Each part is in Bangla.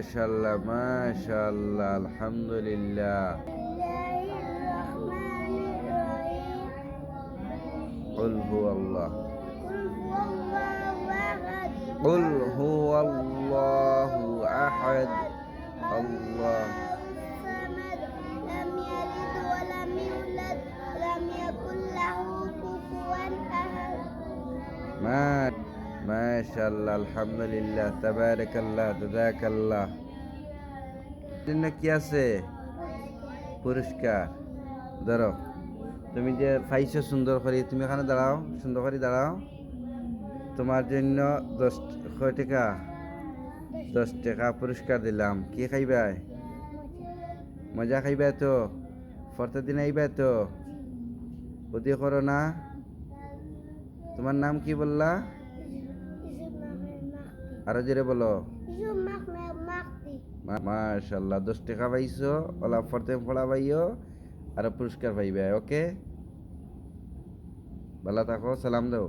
شاء الله ما شاء الله الحمد لله. قل هو الله. قل هو الله أحد. الله. الصمد لم يلد ولم يولد ولم يكن له كفوا أحد ما মাশাল্লাহ আলহামদুলিল্লাহ, তাবারাকাল্লাহ, জাযাকাল্লাহ। জন্য কি আছে? পুরস্কার। ধরো, তুমি যে পাইছো সুন্দর করে, তুমি এখানে দাঁড়াও, সুন্দর করে দাঁড়াও। তোমার জন্য দশ কয় টাকা? দশ টাকা পুরস্কার দিলাম। কি খাইবাই মজা খাইবাই তো? ফর্তে দিন আইবাই তো? ক্ষতি করো না। তোমার নাম কি বললা? আরও জোরে বলো। মাশাল্লাহ দশ টাকা পাইছো ওলা ফরতে ফোড়া পাইও আরও পুরস্কার পাইবে ওকে? ভালো থাকো সালাম দাও।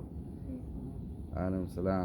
আলাইকুম সালাম।